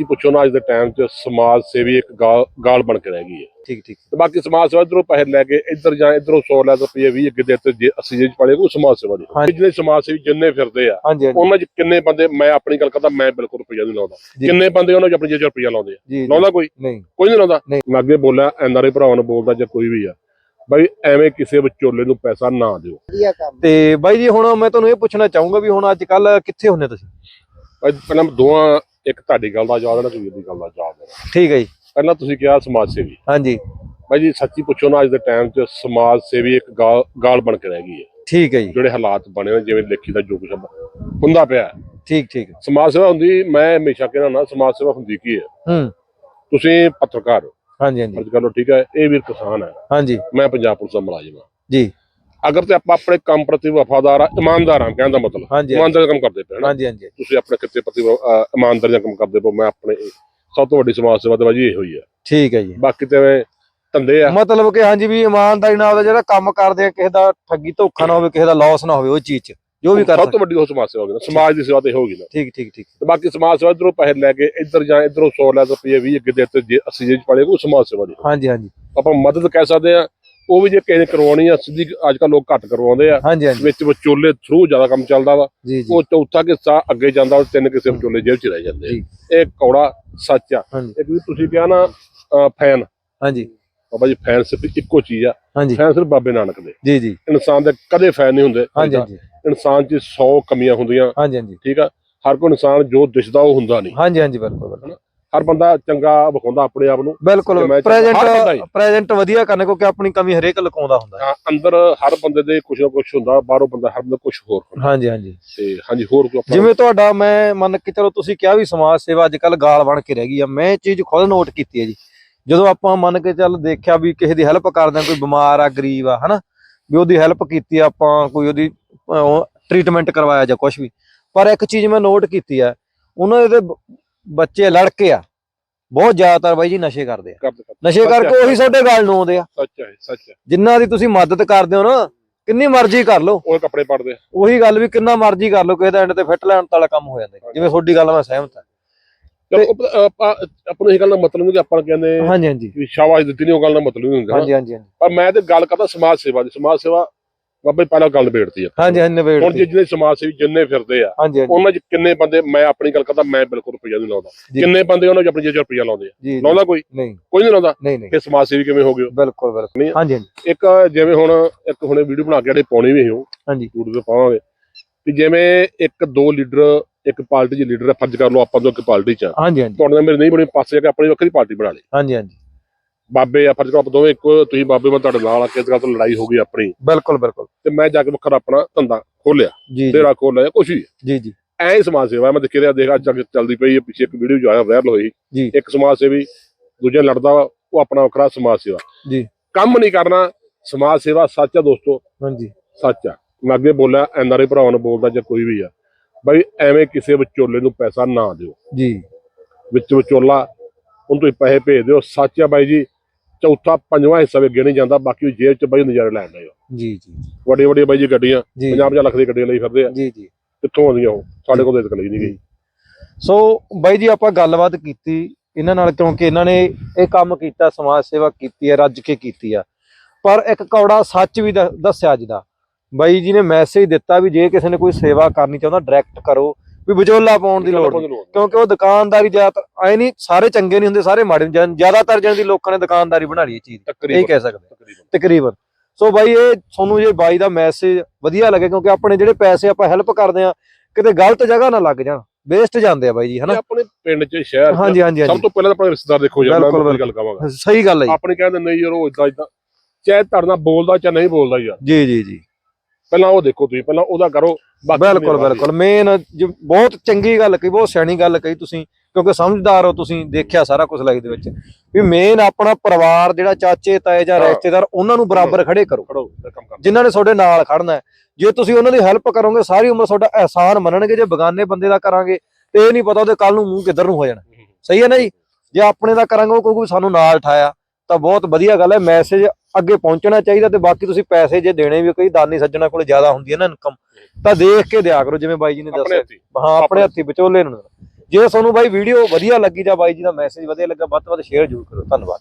ਸੱਚੀ ਪੁੱਛੋ ਨਾ ਅੱਜ ਦੇ ਟਾਈਮ 'ਚ ਸਮਾਜ ਸੇਵੀ ਇੱਕ ਗਾਲ ਬਣ ਕੇ ਰਹਿ ਗਈ ਹੈ। ਠੀਕ ਠੀਕ। ਤੇ ਬਾਕੀ ਸਮਾਜ ਸੇਵਾ ਇਧਰੋਂ ਪੈਸੇ ਲੈ ਕੇ ਇੱਧਰ ਜਾਂ ਇਧਰੋਂ 100 ਲੈ ਰੁਪਏ 20 ਅੱਗੇ ਦੇ ਤੇ ਜੇ 80 ਜੇ ਪਾਲੇ ਉਹ ਸਮਾਜ ਸੇਵਾ ਦੀ। ਜਿਹਨੇ ਸਮਾਜ ਸੇਵੀ ਜਿੰਨੇ ਫਿਰਦੇ ਆ ਉਹਨਾਂ 'ਚ ਕਿੰਨੇ ਬੰਦੇ ਮੈਂ ਆਪਣੀ ਗੱਲ ਕਰਦਾ ਮੈਂ ਬਿਲਕੁਲ ਰੁਪਈਆ ਨਹੀਂ ਲਾਉਂਦਾ। ਜੀ। ਕਿੰਨੇ ਬੰਦੇ ਉਹਨਾਂ 'ਚ ਆਪਣੀ ਜੇਬ 'ਚ ਰੁਪਈਆ ਲਾਉਂਦੇ ਆ? ਜੀ ਜੀ। ਲਾਉਂਦਾ ਕੋਈ? ਨਹੀਂ। ਕੋਈ ਨਹੀਂ ਲਾਉਂਦਾ। ਮੈਂ ਅੱਗੇ ਬੋਲਿਆ ਐਨਆਰਏ ਭਰਾਵਾਂ ਨੂੰ ਬੋਲਦਾ ਜਾਂ ਕੋਈ ਵੀ ਆ ਬਈ ਐਵੇਂ ਕਿਸੇ ਵਿਚੋਲੇ ਨੂੰ ਪੈਸਾ ਨਾ ਦਿਓ। ਵਧੀਆ ਕੰਮ। ਤੇ ਬਾਈ ਜੀ ਹੁਣ ਮੈਂ ਤੁਹਾਨੂੰ ਇਹ ਪੁੱਛਣਾ ਚਾਹੂੰਗਾ ਵੀ ਹੁਣ ਅੱਜ ਕੱਲ ਕਿੱਥੇ ਹੁੰਨੇ ਤੁਸੀਂ? ਅੱਜ ਪਹਿਲਾਂ ਦੋਵਾਂ ਇੱਕ ਤੁਹਾਡੀ ਗੱਲ ਦਾ ਜਵਾਬ ਦੇਣਾ ਤੁਸੀਂ ਦੀ ਗੱਲ ਦਾ ਜਵਾਬ ਦੇਣਾ ਠੀਕ ਹੈ ਜੀ। ਪਹਿਲਾਂ ਤੁਸੀਂ ਕਿਹਾ ਸਮਾਜ ਸੇਵੀ। ਹਾਂਜੀ। ਬਾਈ ਜੀ ਸੱਚੀ ਪੁੱਛੋ ਨਾ ਅੱਜ ਦੇ ਟਾਈਮ 'ਚ ਸਮਾਜ ਸੇਵੀ ਇੱਕ ਗਾਲ ਬਣ ਕੇ ਰਹਿ ਗਈ ਹੈ। ਠੀਕ ਹੈ ਜੀ। ਜਿਹੜੇ ਹਾਲਾਤ ਬਣੇ ਨੇ ਜਿਵੇਂ ਲਿਖੀ ਦਾ ਜੋ ਕੁਛ ਹੁੰਦਾ ਪਿਆ ਹੈ। ਠੀਕ ਠੀਕ। ਸਮਾਜ ਸੇਵਾ ਹੁੰਦੀ ਮੈਂ ਹਮੇਸ਼ਾ ਕਹਿੰਦਾ ਨਾ ਸਮਾਜ ਸੇਵਾ ਹੁੰਦੀ ਕੀ ਹੈ? ਹੂੰ। ਤੁਸੀਂ ਪੱਤਰਕਾਰ ਹੋ। ਹਾਂਜੀ ਹਾਂਜੀ। ਅੱਜ ਕੱਲ੍ਹ ਠੀਕ ਹੈ ਇਹ ਵੀ ਕਿਸਾਨ ਹੈ। ਹਾਂਜੀ। ਮੈਂ ਪੰਜਾਬ ਪੁਲਿਸ ਦਾ ਮੁਲਾਜ਼ਮ ਹਾਂ। ਜੀ। ਅਗਰ ਤੇ ਆਪਾਂ ਆਪਣੇ ਕੰਮ ਪ੍ਰਤੀ ਵਫਾਦਾਰ ਆ ਇਮਾਨਦਾਰ ਹਾਂ ਕਹਿਣ ਦਾ ਮਤਲਬ। ਇਮਾਨਦਾਰ ਕੰਮ ਕਰਦੇ ਪਏ ਹਾਂਜੀ ਹਾਂਜੀ। ਤੁਸੀਂ ਆਪਣੇ ਕਿੱਤੇ ਪ੍ਰਤੀ ਇਮਾਨਦਾਰੀ ਨਾਲ ਕੰਮ ਕਰਦੇ ਪਏ ਮੈਂ ਆਪਣੇ ਸਭ ਤੋਂ ਵੱਡੀ ਸਮਾਜ ਸੇਵਾ ਤੇ ਬਾਜੀ ਇਹੋ ਹੀ ਹੈ ਠੀਕ ਹੈ ਜੀ। ਬਾਕੀ ਤੇ ਧੰਦੇ ਆ। ਮਤਲਬ ਕਿ ਹਾਂਜੀ ਵੀ ਇਮਾਨਦਾਰੀ ਨਾਲ ਆਪਦਾ ਜਿਹੜਾ ਕੰਮ ਕਰਦੇ ਆ ਕਿਸੇ ਦਾ ਠੱਗੀ ਧੋਖਾ ਨਾ ਹੋਵੇ ਕਿਸੇ ਦਾ ਲਾਸ ਨਾ ਹੋਵੇ ਉਹ ਚੀਜ਼ 'ਚ ਜੋ ਵੀ ਕਰ ਸਭ ਤੋਂ ਵੱਡੀ ਉਹ ਸਮਾਜ ਸੇਵਾ ਹੋਗੀ ਨਾ। ਸਮਾਜ ਦੀ ਸੇਵਾ ਤੇ ਹੋਗੀ ਨਾ। ਠੀਕ ਠੀਕ ਠੀਕ। ਤੇ ਬਾਕੀ ਸਮਾਜ ਸੇਵਾ ਇਧਰੋਂ ਪੈਸੇ ਲੈ ਕੇ ਇੱਧਰ ਜਾਂ ਇਧਰੋਂ 100 ਲੈ ਰੁਪਏ 20 ਅੱਗੇ ਦੇ ਤੇ ਜੇ 80 ਜੇ ਪਾਲੇ ਉਹ ਸਮਾਜ ਸੇਵਾ ਦੀ ਹਾਂਜੀ ਹਾਂਜੀ। ਆਪਾਂ ਮਦਦ ਕਹਿ ਸਕਦੇ ਆ ਉਹ ਵੀ ਜੇ ਕਿਸੇ ਨੇ ਕਰਵਾਉਣੀ ਆ ਸਿੱਧੀ ਅੱਜ ਕੱਲ ਲੋਕ ਘੱਟ ਕਰਵਾਉਂਦੇ ਆ। ਹਾਂਜੀ ਹਾਂਜੀ। ਵਿੱਚ ਵਿਚੋਲੇ ਥਰੂ ਜ਼ਿਆਦਾ ਕੰਮ ਚੱਲਦਾ ਵਾ। ਜੀ ਜੀ। ਉਹ ਚੌਥਾ ਕਿੱਸਾ ਅੱਗੇ ਜਾਂਦਾ ਉਹ ਤਿੰਨ ਕਿਸੇ ਵਿਚੋਲੇ ਜੇਬ 'ਚ ਰਹਿ ਜਾਂਦੇ ਜੀ। ਆ ਇਹ ਕੌੜਾ ਸੱਚ ਆ। ਹਾਂਜੀ। ਇੱਕ ਵੀ ਤੁਸੀਂ ਕਿਹਾ ਨਾ ਫੈਨ। ਹਾਂਜੀ। ਬਾਬਾ ਜੀ ਫੈਨ ਸਿਰਫ ਇੱਕੋ ਚੀਜ਼ ਆ। ਹਾਂਜੀ। ਫੈਨ ਸਿਰਫ ਬਾਬੇ ਨਾਨਕ ਦੇ। ਜੀ ਜੀ। ਇਨਸਾਨ ਦੇ ਕਦੇ ਫੈਨ ਨਹੀਂ ਹੁੰਦੇ। ਹਾਂਜੀ ਹਾਂਜੀ। ਇਨਸਾਨ 'ਚ 100 ਕਮੀਆਂ ਹੁੰਦੀਆਂ। ਹਾਂਜੀ ਹਾਂਜੀ। ਠੀਕ ਆ? ਹਰ ਕੋਈ ਇਨਸਾਨ ਜੋ ਦਿਸਦਾ ਉਹ ਹੁੰਦਾ ਨਹੀਂ। ਹਾਂਜੀ ਹਾਂਜੀ ਬਿਲਕੁਲ ਬਿਲਕੁਲ। ਹਰ ਬੰਦਾ ਚੰਗਾ ਵਿਖਾਉਂਦਾ ਆਪਣੇ ਆਪ ਨੂੰ। ਬਿਲਕੁਲ। ਪ੍ਰੈਜ਼ੈਂਟ ਪ੍ਰੈਜ਼ੈਂਟ ਵਧੀਆ ਕਰਨੇ ਕਿਉਂਕਿ ਆਪਣੀ ਕਮੀ ਹਰੇਕ ਲੁਕਾਉਂਦਾ ਹੁੰਦਾ। ਅੰਦਰ ਹਰ ਬੰਦੇ ਦੇ ਕੁਝ ਨਾ ਕੁਝ ਹੁੰਦਾ ਬਾਹਰੋਂ ਬੰਦਾ ਹਰ ਬੰਦਾ ਕੁਝ ਹੋਰ ਹੁੰਦਾ। ਹਾਂਜੀ ਹਾਂਜੀ। ਤੇ ਹਾਂਜੀ ਹੋਰ ਕੋਈ ਜਿਵੇਂ ਤੁਹਾਡਾ ਮੈਂ ਮੰਨ ਕੇ ਚਲੋ ਤੁਸੀਂ ਕਿਹਾ ਵੀ ਸਮਾਜ ਸੇਵਾ ਅੱਜ ਕੱਲ ਗਾਲ ਬਣ ਕੇ ਰਹਿ ਗਈ ਆ ਮੈਂ ਇਹ ਚੀਜ਼ ਖੁਦ ਨੋਟ ਕੀਤੀ ਹੈ ਜੀ। ਜਦੋਂ ਆਪਾਂ ਮੰਨ ਕੇ ਚੱਲ ਦੇਖਿਆ ਵੀ ਕਿਸੇ ਦੀ ਹੈਲਪ ਕਰਦੇ ਆ ਕੋਈ ਬਿਮਾਰ ਆ ਗਰੀਬ ਆ ਹਨਾ? ਵੀ ਉਹਦੀ ਹੈਲਪ ਕੀਤੀ ਆਪਾਂ ਕੋਈ ਉਹਦੀ ਟ੍ਰੀਟਮੈਂਟ ਕਰਵਾਇਆ ਜਾਂ ਕੁਝ ਵੀ। ਪਰ ਇੱਕ ਚੀਜ਼ ਮੈਂ ਨੋਟ ਕੀਤੀ ਆ ਉਹਨਾਂ ਦੇ ਬੱਚੇ ਲੜਕੇ ਆ। ਬਹੁਤ ਜ਼ਿਆਦਾਤਰ ਬਾਈ ਜੀ ਨਸ਼ੇ ਕਰਦੇ ਆ। ਨਸ਼ੇ ਕਰਕੇ ਉਹੀ ਤੁਹਾਡੇ ਗੱਲ ਨੂੰ ਆਉਂਦੇ ਆ। ਸੱਚ ਹੈ ਸੱਚ ਹੈ ਜਿੰਨਾਂ ਦੀ ਤੁਸੀਂ ਮਦਦ ਕਰਦੇ ਹੋ ਨਾ ਕਿੰਨੀ ਮਰਜ਼ੀ ਕਰ ਲਓ। ਉਹ ਕੱਪੜੇ ਪੜਦੇ। ਉਹੀ ਗੱਲ ਵੀ ਕਿੰਨਾ ਮਰਜ਼ੀ ਕਰ ਲਓ ਕਿਸੇ ਦਾ ਐਂਡ ਤੇ ਫਿੱਟ ਲੈਣ ਵਾਲਾ ਕੰਮ ਹੋ ਜਾਂਦਾ। ਜਿਵੇਂ ਤੁਹਾਡੀ ਗੱਲ ਮੈਂ ਸਹਿਮਤ ਹਾਂ ਪਤਾ- ਆਪਾਂ ਨੂੰ ਇਹ ਗੱਲ ਦਾ ਮਤਲਬ ਨਹੀਂ ਕਿ ਆਪਾਂ ਕਹਿੰਦੇ ਹਾਂਜੀ ਹਾਂਜੀ। ਸ਼ਾਬਾਸ਼ ਦਿੱਤੀ ਨਹੀਂ ਉਹ ਗੱਲ ਦਾ ਮਤਲਬ ਨਹੀਂ ਹੁੰਦਾ ਹਾਂਜੀ ਹਾਂਜੀ। ਪਰ ਮੈਂ ਤੇ ਗੱਲ ਕਰਦਾ ਸਮਾਜ ਸੇਵਾ ਦੀ। ਸਮਾਜ ਸੇਵਾ ਬਾਬੇ ਪਹਿਲਾਂ ਗੱਲ ਨਿਬੇੜਤੀ ਆ। ਹਾਂਜੀ ਹਾਂਜੀ ਨਿਬੇੜ ਹੁਣ ਤੀ। ਜੇ ਜਿਹਨੇ ਸਮਾਜ ਸੇਵੀ ਜਿੰਨੇ ਫਿਰਦੇ ਆ ਹਾਂਜੀ ਉਹਨਾਂ 'ਚ ਕਿੰਨੇ ਬੰਦੇ ਮੈਂ ਆਪਣੀ ਗੱਲ ਕਰਦਾ ਮੈਂ ਬਿਲਕੁਲ ਰੁਪਈਆ ਨਹੀਂ ਲਾਉਂਦਾ। ਕਿੰਨੇ ਬੰਦੇ ਉਹਨਾਂ 'ਚ ਆਪਣੀ ਜੇਬ 'ਚ ਰੁਪਈਆ ਲਾਉਂਦੇ ਆ। ਲਾਉਂਦਾ ਕੋਈ? ਨਹੀਂ। ਕੋਈ ਨਹੀਂ ਲਾਉਂਦਾ? ਨਹੀਂ ਨਹੀਂ। ਇਹ ਸਮਾਜ ਸੇਵੀ ਕਿਵੇਂ ਹੋ ਗਏ? ਬਿਲਕੁਲ ਬਿਲਕੁਲ। ਹਾਂਜੀ ਇੱਕ ਜਿਵੇਂ ਹੁਣ ਇੱਕ ਹੁਣੇ ਵੀਡੀਓ ਬਣਾ ਕੇ ਜਿਹੜੇ ਪਾਉਣੀ ਵੀ ਹੋ ਹਾਂਜੀ। YouTube ਤੇ ਪਾਵਾਂਗੇ। ਕਿ ਜਿਵੇਂ ਇੱਕ ਦੋ ਲੀਡਰ ਇੱਕ ਪਾਰਟੀ ਦੇ ਲੀਡਰ ਫਰਜ਼ ਕਰ ਲਓ ਆਪਾਂ ਤੋਂ ਇੱਕ ਪਾਰਟੀ 'ਚ ਆ। ਹਾਂਜੀ ਹਾਂਜੀ। ਤੁਹਾਡੇ ਨਾਲ ਮੇਰੇ ਨਹੀਂ ਬਣੀ ਪਾਸੇ ਜਾ ਕੇ ਆਪਣੀ ਵੱਖਰੀ ਪਾਰਟੀ ਬਣਾ ਲਈ। ਹਾਂਜੀ ਹਾਂਜੀ। ਬਾਬੇ ਆ ਫਰਜ਼ ਕਰੋ ਆਪਾਂ ਦੋਵੇਂ ਇੱਕੋ ਤੁਸੀਂ ਬਾਬੇ ਮੈਂ ਤੁਹਾਡੇ ਨਾਲ ਆ ਕੇ ਇਸ ਗੱਲ ਤੋਂ ਲੜਾਈ ਹੋ ਗਈ ਆਪਣੀ। ਬਿਲਕੁਲ ਬਿਲਕੁਲ। ਤੇ ਮੈਂ ਜਾ ਕੇ ਵੱਖਰਾ ਆਪਣਾ ਧੰਦਾ ਖੋਲਿਆ ਜੀ ਤੇਰਾ ਖੋਲਿਆ ਕੁਛ ਵੀ। ਜੀ ਜੀ। ਐ ਸਮਾਜ ਸੇਵਾ। ਮੈਂ ਦੇਖਿਆ ਦੇਖ ਚੱਲਦੀ ਪਈ ਹੈ ਪਿੱਛੇ ਇੱਕ ਵੀਡੀਓ ਜੋ ਆਇਆ ਵਾਇਰਲ ਹੋਈ। ਇੱਕ ਸਮਾਜ ਸੇਵੀ ਦੂਜੇ ਲੜਦਾ ਉਹ ਆਪਣਾ ਵੱਖਰਾ ਸਮਾਜ ਸੇਵਾ। ਜੀ। ਕੰਮ ਨਹੀਂ ਕਰਨਾ ਸਮਾਜ ਸੇਵਾ ਸੱਚ ਆ ਦੋਸਤੋ। ਹਾਂਜੀ। ਸੱਚ ਆ। ਮੈਂ ਅੱਗੇ ਬੋਲਿਆ ਐਨਆਰਏ ਭਰਾਵਾਂ ਨੂੰ ਬੋਲਦਾ ਜਾਂ ਕੋਈ ਵੀ ਆ ਬਈ ਐਵੇਂ ਕਿਸੇ ਵਿਚੋਲੇ ਨੂੰ ਪੈਸਾ ਨਾ ਦਿਓ। ਜੀ। ਵਿੱਚ ਵਿਚੋਲਾ ਉਹਨੂੰ ਤੁਸੀਂ ਪੈਸੇ ਭੇਜ ਦਿਓ ਸੱਚ ਆ ਬਾਈ ਜੀ। ਚੌਥਾ ਪੰਜਵਾਂ ਹਿੱਸਾ ਵੀ ਨਹੀਂ ਜਾਂਦਾ ਬਾਕੀ ਉਹ ਜੇਬ ਚ ਬਾਈ ਨਜ਼ਾਰੇ ਲੈਣ ਹੋ ਜੀ ਜੀ ਵੱਡੀ ਵੱਡੀ ਬਾਈ ਜੀ ਗੱਡੀਆਂ ਜੀ 50 ਲੱਖ ਦੀ ਗੱਡੀਆਂ ਲਈ ਫਿਰਦੇ ਆ। ਜੀ ਜੀ। ਕਿੱਥੋਂ ਆਉਂਦੀਆਂ ਉਹ? ਸਾਡੇ ਕੋਲ ਤਾਂ ਲਈ ਨਹੀਂ ਗਈ। ਸੋ ਬਾਈ ਜੀ ਆਪਾਂ ਗੱਲਬਾਤ ਕੀਤੀ ਇਹਨਾਂ ਨਾਲ ਕਿਉਂਕਿ ਇਹਨਾਂ ਨੇ ਇਹ ਕੰਮ ਕੀਤਾ ਸਮਾਜ ਸੇਵਾ ਕੀਤੀ ਹੈ ਰੱਜ ਕੇ ਕੀਤੀ ਆ। ਪਰ ਇੱਕ ਕੌੜਾ ਸੱਚ ਵੀ ਦ- ਦੱਸਿਆ ਅੱਜ ਦਾ। ਬਾਈ ਜੀ ਨੇ ਮੈਸੇਜ ਦਿੱਤਾ ਵੀ ਜੇ ਕਿਸੇ ਨੇ ਕੋਈ ਸੇਵਾ ਕਰਨੀ ਚਾਹੁੰਦਾ ਡਾਇਰੈਕਟ ਕਰੋ। ਵੀ ਵਿਚੋਲਾ ਪਾਉਣ ਦੀ ਲੋੜ ਕਿਉਂਕਿ ਉਹ ਦੁਕਾਨਦਾਰੀ ਜ਼ਿਆਦਾਤਰ ਐ ਨਹੀਂ ਸਾਰੇ ਚੰਗੇ ਨਹੀਂ ਹੁੰਦੇ ਸਾਰੇ ਮਾੜੇ ਜ਼ਿਆਦਾਤਰ ਜਣ ਦੀ ਲੋਕਾਂ ਨੇ ਦੁਕਾਨਦਾਰੀ ਬਣਾ ਲਈ ਇਹ ਚੀਜ਼। ਇਹ ਕਹਿ ਸਕਦੇ ਤਕਰੀਬਨ। ਸੋ ਬਾਈ ਇਹ ਤੁਹਾਨੂੰ ਜੇ ਬਾਈ ਦਾ ਮੈਸੇਜ ਵਧੀਆ ਲੱਗੇ ਕਿਉਂਕਿ ਆਪਣੇ ਜਿਹੜੇ ਪੈਸੇ ਆਪਾਂ ਹੈਲਪ ਕਰਦੇ ਆ ਕਿਤੇ ਗਲਤ ਜਗ੍ਹਾ ਨਾ ਲੱਗ ਜਾਣ। ਵੇਸਟ ਜਾਂਦੇ ਆ ਬਾਈ ਜੀ ਹਨਾ? ਆਪਣੇ ਪਿੰਡ 'ਚ ਸ਼ਹਿਰ ਹਾਂਜੀ ਹਾਂਜੀ ਸਭ ਤੋਂ ਪਹਿਲਾਂ ਆਪਣੇ ਰਿਸ਼ਤੇਦਾਰ ਦੇਖੋ ਯਾਰ ਮੈਂ ਗੱਲ ਕਹਾਂਗਾ। ਸਹੀ ਗੱਲ ਹੈ ਜੀ। ਆਪਣੇ ਕਹਿੰਦੇ ਨਹੀਂ ਯਾਰ ਉਹ ਇਦਾਂ ਇਦਾਂ ਚਾਹੇ ਧਰਨਾ ਬੋਲਦਾ ਚਾਹੇ ਨਹੀਂ ਬੋਲਦਾ ਯਾਰ। ਜੀ ਜੀ ਜੀ। ਪਹਿਲਾਂ ਉਹ ਦੇਖੋ ਤੁਸੀਂ ਪਹਿਲਾਂ ਉਹਦਾ ਕਰੋ। ਬਿਲਕੁਲ ਬਿਲਕੁਲ। ਮੇਨ ਬਹੁਤ ਚੰਗੀ ਗੱਲ ਕਹੀ ਬਹੁਤ ਸਿਆਣੀ ਗੱਲ ਕਹੀ ਤੁਸੀਂ ਕਿਉਂਕਿ ਸਮਝਦਾਰ ਹੋ ਤੁਸੀਂ ਦੇਖਿਆ ਸਾਰਾ ਕੁਝ ਲਾਈਫ ਦੇ ਵਿੱਚ। ਵੀ ਮੇਨ ਆਪਣਾ ਪਰਿਵਾਰ ਜਿਹੜਾ ਚਾਚੇ ਤਾਏ ਜਾਂ। ਰਿਸ਼ਤੇਦਾਰ ਉਹਨਾਂ ਨੂੰ ਬਰਾਬਰ ਖੜੇ ਕਰੋ। ਜਿਨ੍ਹਾਂ ਨੇ ਤੁਹਾਡੇ ਨਾਲ ਖੜਨਾ ਹੈ। ਜੇ ਤੁਸੀਂ ਉਹਨਾਂ ਦੀ ਹੈਲਪ ਕਰੋਗੇ ਸਾਰੀ ਉਮਰ ਤੁਹਾਡਾ ਅਹਿਸਾਨ ਮੰਨਣਗੇ ਜੇ ਬਗਾਨੇ ਬੰਦੇ ਦਾ ਕਰਾਂਗੇ ਤੇ ਇਹ ਨਹੀਂ ਪਤਾ ਉਹਦੇ ਕੱਲ ਨੂੰ ਮੂੰਹ ਕਿੱਧਰ ਨੂੰ ਹੋ ਜਾਣਾ। ਸਹੀ ਹੈ ਨਾ ਜੀ? ਜੇ ਆਪਣੇ ਦਾ ਕਰਾਂਗੇ ਉਹ ਕਹੂਗਾ ਸਾਨੂੰ ਨਾਲ ਠਾਇਆ ਤਾਂ ਬਹੁਤ ਵਧੀਆ ਗੱਲ ਹੈ। ਮੈਸੇਜ ਅੱਗੇ ਪਹੁੰਚਣਾ ਚਾਹੀਦਾ ਤੇ ਬਾਕੀ ਤੁਸੀਂ ਪੈਸੇ ਜੇ ਦੇਣੇ ਵੀ ਕਈ ਦਾਨੀ ਸੱਜਣਾ ਕੋਲ ਜ਼ਿਆਦਾ ਹੁੰਦੀ ਹੈ ਨਾ ਇਨਕਮ ਤਾਂ ਦੇਖ ਕੇ ਦਿਆ ਕਰੋ ਜਿਵੇਂ ਬਾਈ ਜੀ ਨੇ ਦੱਸਿਆ। ਹਾਂ ਆਪਣੇ ਹੱਥੀ ਵਿਚੋਲੇ ਨੂੰ। ਜੇ ਤੁਹਾਨੂੰ ਬਾਈ ਵੀਡੀਓ ਵਧੀਆ ਲੱਗੀ ਜਾਂ ਬਾਈ ਜੀ ਦਾ ਮੈਸੇਜ ਵਧੀਆ ਲੱਗਾ ਵੱਧ ਤੋਂ ਵੱਧ ਸ਼ੇਅਰ ਜ਼ਰੂਰ ਕਰੋ। ਧੰਨਵਾਦ।